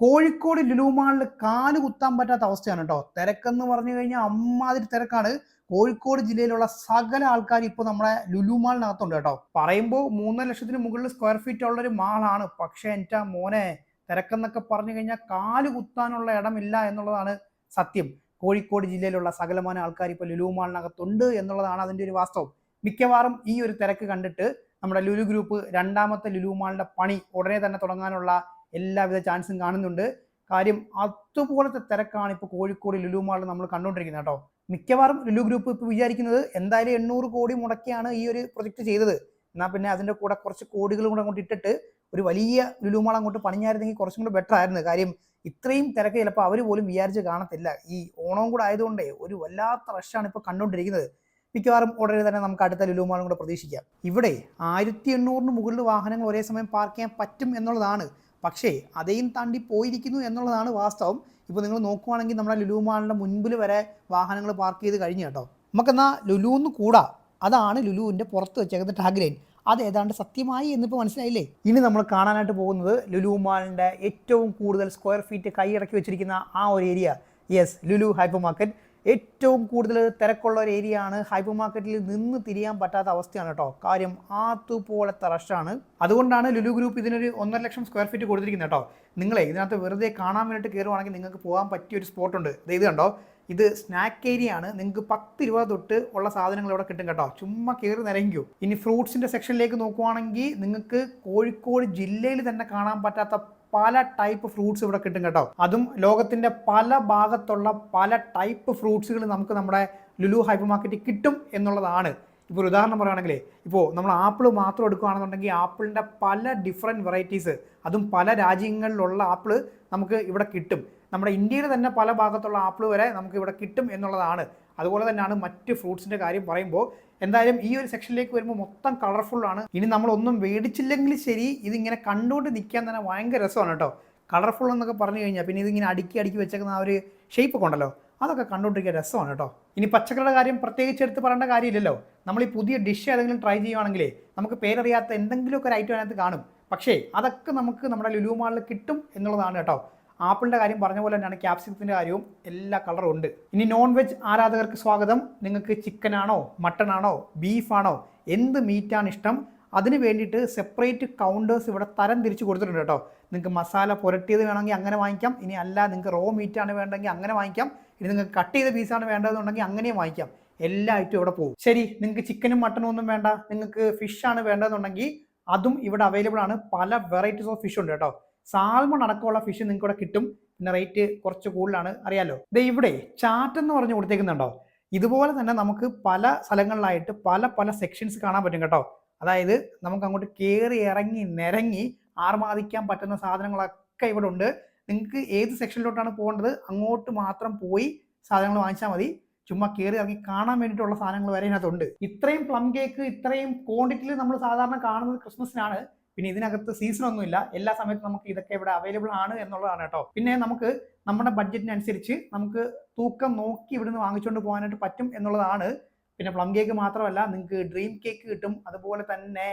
കോഴിക്കോട് ലുലുമാളിൽ കാൽ കുത്താൻ പറ്റാത്ത അവസ്ഥയാണ് കേട്ടോ. തിരക്കെന്ന് പറഞ്ഞു കഴിഞ്ഞാൽ അമ്മാതിരി തിരക്കാണ്. കോഴിക്കോട് ജില്ലയിലുള്ള സകല ആൾക്കാർ ഇപ്പോൾ നമ്മുടെ ലുലുമാളിനകത്തുണ്ട് കേട്ടോ. പറയുമ്പോൾ മൂന്നര ലക്ഷത്തിന് മുകളിൽ സ്ക്വയർ ഫീറ്റ് ഉള്ളൊരു മാളാണ്. പക്ഷേ എന്റെ മോനെ തിരക്കെന്നൊക്കെ പറഞ്ഞു കഴിഞ്ഞാൽ കാൽ കുത്താനുള്ള ഇടമില്ല എന്നുള്ളതാണ് സത്യം. കോഴിക്കോട് ജില്ലയിലുള്ള സകലമാന ആൾക്കാർ ഇപ്പോൾ ലുലു മാളിനകത്തുണ്ട് എന്നുള്ളതാണ് അതിന്റെ ഒരു വാസ്തവം. മിക്കവാറും ഈ ഒരു തിരക്ക് കണ്ടിട്ട് നമ്മുടെ ലുലു ഗ്രൂപ്പ് രണ്ടാമത്തെ ലുലു മാളിന്റെ പണി ഉടനെ തന്നെ തുടങ്ങാനുള്ള എല്ലാവിധ ചാൻസും കാണുന്നുണ്ട്. കാര്യം അതുപോലത്തെ തിരക്കാണ് ഇപ്പോൾ കോഴിക്കോട് ലുലു മാളിൽ നമ്മൾ കണ്ടുകൊണ്ടിരിക്കുന്നത് കേട്ടോ. മിക്കവാറും ലുലു ഗ്രൂപ്പ് ഇപ്പോൾ വിചാരിക്കുന്നത് എന്തായാലും എണ്ണൂറ് കോടി മുടക്കിയാണ് ഈ ഒരു പ്രൊജക്റ്റ് ചെയ്തത്. എന്നാൽ പിന്നെ അതിന്റെ കൂടെ കുറച്ച് കോടികൾ കൂടെ അങ്ങോട്ട് ഇട്ടിട്ട് ഒരു വലിയ ലുലു മാൾ അങ്ങോട്ട് പണിഞ്ഞായിരുന്നെങ്കിൽ കുറച്ചും കൂടെ ബെറ്റർ ആയിരുന്നു. കാര്യം ഇത്രയും തിരക്ക് ചിലപ്പോൾ അവർ പോലും വിചാരിച്ച് കാണത്തില്ല. ഈ ഓണവും കൂടെ ആയതുകൊണ്ടേ ഒരു വല്ലാത്ത റഷാണ് ഇപ്പോൾ കണ്ടുകൊണ്ടിരിക്കുന്നത് മിക്കവാറും ഉടനെ തന്നെ നമുക്ക് അടുത്ത ലുലു മാളും കൂടെ പ്രതീക്ഷിക്കാം. ഇവിടെ ആയിരത്തി എണ്ണൂറിന് മുകളിൽ വാഹനങ്ങൾ ഒരേ സമയം പാർക്ക് ചെയ്യാൻ പറ്റും എന്നുള്ളതാണ് പക്ഷേ അതേയും താണ്ടി പോയിരിക്കുന്നു എന്നുള്ളതാണ് വാസ്തവം. ഇപ്പോൾ നിങ്ങൾ നോക്കുവാണെങ്കിൽ നമ്മുടെ ലുലുമാളിന്റെ മുൻപിൽ വരെ വാഹനങ്ങൾ പാർക്ക് ചെയ്ത് കഴിഞ്ഞു കേട്ടോ. നമുക്കെന്നാൽ ലുലുന്ന് കൂടാ. അതാണ് ലുലുവിന്റെ പുറത്ത് വെച്ചേക്കുന്ന ടാഗ് ലൈൻ അത് ഏതാണ്ട് സത്യമായി എന്നിപ്പോൾ മനസ്സിലായില്ലേ? ഇനി നമ്മൾ കാണാനായിട്ട് പോകുന്നത് ലുലു മാളിന്റെ ഏറ്റവും കൂടുതൽ സ്ക്വയർ ഫീറ്റ് കൈയടക്കി വെച്ചിരിക്കുന്ന ആ ഒരു area yes Lulu hyper market ഏറ്റവും കൂടുതൽ തിരക്കുള്ള ഒരു ഏരിയ ആണ്. ഹൈപ്പർ മാർക്കറ്റിൽ നിന്ന് തിരിയാൻ പറ്റാത്ത അവസ്ഥയാണ് കേട്ടോ കാര്യം ആത്തുപോലത്തെ റഷാണ് അതുകൊണ്ടാണ് ലുലു ഗ്രൂപ്പ് ഇതിനൊരു ഒന്നര ലക്ഷം സ്ക്വയർ ഫീറ്റ് കൊടുത്തിരിക്കുന്നത് കേട്ടോ നിങ്ങളെ ഇതിനകത്ത് വെറുതെ കാണാൻ വേണ്ടിയിട്ട് കയറുവാണെങ്കിൽ നിങ്ങൾക്ക് പോകാൻ പറ്റിയ ഒരു സ്പോട്ടുണ്ട് ഇത് കണ്ടോ? ഇത് സ്നാക്ക് ഏരിയ ആണ്. നിങ്ങൾക്ക് പത്ത് രൂപ തൊട്ട് ഉള്ള സാധനങ്ങൾ ഇവിടെ കിട്ടും കേട്ടോ. ചുമ്മാ കയറി നിരങ്ങിക്കൂ. ഇനി ഫ്രൂട്ട്സിന്റെ സെക്ഷനിലേക്ക് നോക്കുവാണെങ്കിൽ നിങ്ങൾക്ക് കോഴിക്കോട് ജില്ലയിൽ തന്നെ കാണാൻ പറ്റാത്ത പല ടൈപ്പ് ഫ്രൂട്ട്സ് ഇവിടെ കിട്ടും കേട്ടോ. അതും ലോകത്തിന്റെ പല ഭാഗത്തുള്ള പല ടൈപ്പ് ഫ്രൂട്ട്സുകൾ നമുക്ക് നമ്മുടെ ലുലു ഹൈപ്പർ മാർക്കറ്റിൽ കിട്ടും എന്നുള്ളതാണ്. ഇപ്പോൾ ഒരു ഉദാഹരണം പറയുകയാണെങ്കിൽ ഇപ്പോൾ നമ്മൾ ആപ്പിൾ മാത്രം എടുക്കുകയാണെന്നുണ്ടെങ്കിൽ ആപ്പിളിന്റെ പല ഡിഫറെന്റ് വെറൈറ്റീസ് അതും പല രാജ്യങ്ങളിലുള്ള ആപ്പിൾ നമുക്ക് ഇവിടെ കിട്ടും. നമ്മുടെ ഇന്ത്യയിൽ തന്നെ പല ഭാഗത്തുള്ള ആപ്പിൾ വരെ നമുക്ക് ഇവിടെ കിട്ടും എന്നുള്ളതാണ്. അതുപോലെ തന്നെയാണ് മറ്റ് ഫ്രൂട്ട്സിന്റെ കാര്യം പറയുമ്പോൾ എന്തായാലും ഈ ഒരു സെക്ഷനിലേക്ക് വരുമ്പോൾ മൊത്തം കളർഫുള്ളാണ് ഇനി നമ്മളൊന്നും മേടിച്ചില്ലെങ്കിൽ ശരി ഇതിങ്ങനെ കണ്ടുകൊണ്ട് നിൽക്കാൻ തന്നെ ഭയങ്കര രസമാണ് കേട്ടോ. കളർഫുൾ എന്നൊക്കെ പറഞ്ഞു കഴിഞ്ഞാൽ പിന്നെ ഇതിങ്ങനെ അടുക്കി അടുക്കി വെച്ചേക്കുന്ന ആ ഒരു ഷേപ്പ് ഒക്കെ ഉണ്ടല്ലോ അതൊക്കെ കണ്ടുകൊണ്ടിരിക്കാൻ രസമാണ് കേട്ടോ. ഇനി പച്ചക്കറിയുടെ കാര്യം പ്രത്യേകിച്ച് എടുത്ത് പറയേണ്ട കാര്യമില്ലല്ലോ. നമ്മൾ ഈ പുതിയ ഡിഷ് ഏതെങ്കിലും ട്രൈ ചെയ്യുവാണെങ്കിൽ നമുക്ക് പേരറിയാത്ത എന്തെങ്കിലുമൊക്കെ ഒരു ഐറ്റം അതിനകത്ത് കാണും. പക്ഷേ അതൊക്കെ നമുക്ക് നമ്മുടെ ലുലു മാളിൽ കിട്ടും എന്നുള്ളതാണ് കേട്ടോ. ആപ്പിളിന്റെ കാര്യം പറഞ്ഞ പോലെ തന്നെയാണ് ക്യാപ്സിക്കത്തിന്റെ കാര്യവും എല്ലാ കളറും ഉണ്ട്. ഇനി നോൺ വെജ് ആരാധകർക്ക് സ്വാഗതം. നിങ്ങൾക്ക് ചിക്കനാണോ ആണോ ബീഫാണോ എന്ത് മീറ്റാണ് ഇഷ്ടം? അതിന് വേണ്ടിയിട്ട് സെപ്പറേറ്റ് കൗണ്ടേഴ്സ് ഇവിടെ തരം തിരിച്ച് കൊടുത്തിട്ടുണ്ട് കേട്ടോ. നിങ്ങൾക്ക് മസാല പുരട്ടിയത് വേണമെങ്കിൽ അങ്ങനെ വാങ്ങിക്കാം. ഇനി അല്ല നിങ്ങൾക്ക് റോ മീറ്റാണ് വേണ്ടെങ്കിൽ അങ്ങനെ വാങ്ങിക്കാം. ഇനി നിങ്ങൾക്ക് കട്ട് ചെയ്ത പീസാണ് വേണ്ടതെന്നുണ്ടെങ്കിൽ അങ്ങനെയും വാങ്ങിക്കാം. എല്ലാ ഐറ്റവും ഇവിടെ പോകും. ശരി നിങ്ങൾക്ക് ചിക്കനും മട്ടനും ഒന്നും വേണ്ട. നിങ്ങൾക്ക് ഫിഷ് ആണ് വേണ്ടതെന്നുണ്ടെങ്കിൽ അതും ഇവിടെ അവൈലബിൾ ആണ്. പല വെറൈറ്റീസ് ഓഫ് ഫിഷ് ഉണ്ട് കേട്ടോ. സാൽമൺ അടക്കമുള്ള ഫിഷ് നിങ്ങൾക്ക് ഇവിടെ കിട്ടും. പിന്നെ റേറ്റ് കുറച്ച് കൂടുതലാണ്. അറിയാലോ? ദേ ഇവിടെ ചാറ്റ് എന്ന് പറഞ്ഞ് കൊടുത്തേക്കുന്നുണ്ടോ? ഇതുപോലെ തന്നെ നമുക്ക് പല സ്ഥലങ്ങളിലായിട്ട് പല പല സെക്ഷൻസ് കാണാൻ പറ്റും കേട്ടോ. അതായത് നമുക്ക് അങ്ങോട്ട് കയറി ഇറങ്ങി നിരങ്ങി ആർമാദിക്കാൻ പറ്റുന്ന സാധനങ്ങളൊക്കെ ഇവിടെ ഉണ്ട്. നിങ്ങൾക്ക് ഏത് സെക്ഷനിലോട്ടാണ് പോകേണ്ടത്? അങ്ങോട്ട് മാത്രം പോയി സാധനങ്ങൾ വാങ്ങിച്ചാൽ മതി. ചുമ്മാ കയറി ഇറങ്ങി കാണാൻ വേണ്ടിയിട്ടുള്ള സാധനങ്ങൾ വരെ ഇതിനകത്തുണ്ട്. ഇത്രയും പ്ലം കേക്ക് ഇത്രയും ക്വാണ്ടിറ്റിയിൽ നമ്മൾ സാധാരണ കാണുന്നത് ക്രിസ്മസിനാണ് പിന്നെ ഇതിനകത്ത് സീസൺ ഒന്നുമില്ല എല്ലാ സമയത്തും നമുക്ക് ഇതൊക്കെ ഇവിടെ അവൈലബിൾ ആണ് എന്നുള്ളതാണ് കേട്ടോ. പിന്നെ നമുക്ക് നമ്മുടെ ബഡ്ജറ്റിനനുസരിച്ച് നമുക്ക് തൂക്കം നോക്കി ഇവിടുന്ന് വാങ്ങിച്ചുകൊണ്ട് പോകാനായിട്ട് പറ്റും എന്നുള്ളതാണ്. പിന്നെ പ്ലം കേക്ക് മാത്രമല്ല നിങ്ങൾക്ക് ഡ്രീം കേക്ക് കിട്ടും. അതുപോലെ തന്നെ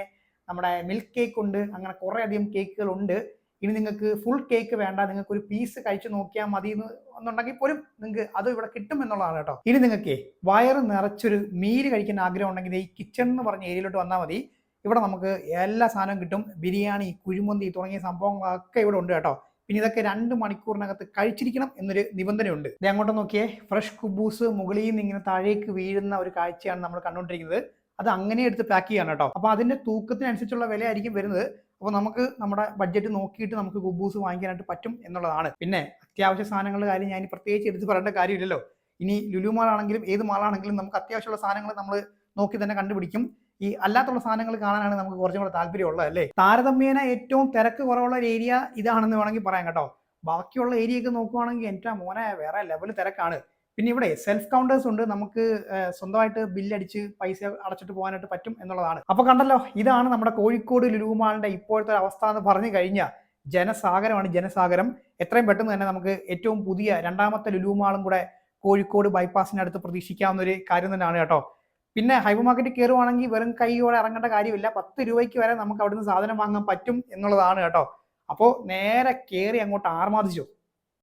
നമ്മുടെ മിൽക്ക് കേക്ക് ഉണ്ട്. അങ്ങനെ കുറേ അധികം കേക്കുകൾ ഉണ്ട്. ഇനി നിങ്ങൾക്ക് ഫുൾ കേക്ക് വേണ്ട. നിങ്ങൾക്ക് ഒരു പീസ് കഴിച്ചു നോക്കിയാൽ മതി എന്ന് എന്നുണ്ടെങ്കിൽ പോലും നിങ്ങൾക്ക് അത് ഇവിടെ കിട്ടും എന്നുള്ളതാണ് കേട്ടോ. ഇനി നിങ്ങൾക്ക് വയറ് നിറച്ചൊരു മീര് കഴിക്കാൻ ആഗ്രഹം ഉണ്ടെങ്കിൽ ഈ കിച്ചൺ എന്ന് പറഞ്ഞ ഏരിയയിലോട്ട് വന്നാൽ മതി. ഇവിടെ നമുക്ക് എല്ലാ സാധനവും കിട്ടും. ബിരിയാണി കുഴിമന്തി തുടങ്ങിയ സംഭവങ്ങളൊക്കെ ഇവിടെ ഉണ്ട് കേട്ടോ. പിന്നെ ഇതൊക്കെ രണ്ട് മണിക്കൂറിനകത്ത് കഴിച്ചിരിക്കണം എന്നൊരു നിബന്ധനയുണ്ട്. ഇത് അങ്ങോട്ട് നോക്കിയേ. ഫ്രഷ് കുബൂസ് മുകളിൽ നിന്ന് ഇങ്ങനെ താഴേക്ക് വീഴുന്ന ഒരു കാഴ്ചയാണ് നമ്മൾ കണ്ടുകൊണ്ടിരിക്കുന്നത്. അത് അങ്ങനെ എടുത്ത് പാക്ക് ചെയ്യാണ് കേട്ടോ. അപ്പോൾ അതിന്റെ തൂക്കത്തിനനുസരിച്ചുള്ള വിലയായിരിക്കും വരുന്നത്. അപ്പോൾ നമുക്ക് നമ്മുടെ ബഡ്ജറ്റ് നോക്കിയിട്ട് നമുക്ക് കുബൂസ് വാങ്ങിക്കാനായിട്ട് പറ്റും എന്നുള്ളതാണ്. പിന്നെ അത്യാവശ്യ സാധനങ്ങളുടെ കാര്യം ഞാൻ പ്രത്യേകിച്ച് എടുത്ത് പറയേണ്ട കാര്യമില്ലല്ലോ. ഇനി ലുലു മാളാണെങ്കിലും ഏത് മാളാണെങ്കിലും നമുക്ക് അത്യാവശ്യമുള്ള സാധനങ്ങൾ നമ്മൾ നോക്കി തന്നെ കണ്ടുപിടിക്കും. ഈ അല്ലാത്തുള്ള സാധനങ്ങൾ കാണാനാണ് നമുക്ക് കുറച്ചും കൂടെ താല്പര്യമുള്ളത് അല്ലേ താരതമ്യേന ഏറ്റവും തിരക്ക് കുറവുള്ള ഒരു ഏരിയ ഇതാണെന്ന് വേണമെങ്കിൽ പറയാം കേട്ടോ. ബാക്കിയുള്ള ഏരിയ ഒക്കെ നോക്കുവാണെങ്കിൽ എന്റെ മോനെ വേറെ ലെവൽ തിരക്കാണ്. പിന്നെ ഇവിടെ സെൽഫ് കൗണ്ടേഴ്സ് ഉണ്ട്. നമുക്ക് സ്വന്തമായിട്ട് ബില്ലടിച്ച് പൈസ അടച്ചിട്ട് പോകാനായിട്ട് പറ്റും എന്നുള്ളതാണ്. അപ്പൊ കണ്ടല്ലോ ഇതാണ് നമ്മുടെ കോഴിക്കോട് ലുലുമാളിന്റെ ഇപ്പോഴത്തെ അവസ്ഥ എന്ന് പറഞ്ഞു കഴിഞ്ഞാൽ ജനസാഗരമാണ് ജനസാഗരം. എത്രയും പെട്ടെന്ന് തന്നെ നമുക്ക് ഏറ്റവും പുതിയ രണ്ടാമത്തെ ലുലുമാളും കൂടെ കോഴിക്കോട് ബൈപ്പാസിനടുത്ത് പ്രതീക്ഷിക്കാവുന്ന ഒരു കാര്യം തന്നെയാണ് കേട്ടോ. പിന്നെ ഹൈപ്പർ മാർക്കറ്റിൽ കയറുവാണെങ്കിൽ വെറും കൈയോടെ ഇറങ്ങേണ്ട കാര്യമില്ല. പത്ത് രൂപയ്ക്ക് വരെ നമുക്ക് അവിടുന്ന് സാധനം വാങ്ങാൻ പറ്റും എന്നുള്ളതാണ് കേട്ടോ. അപ്പോൾ നേരെ കയറി അങ്ങോട്ട് ആർമാദിച്ചോ.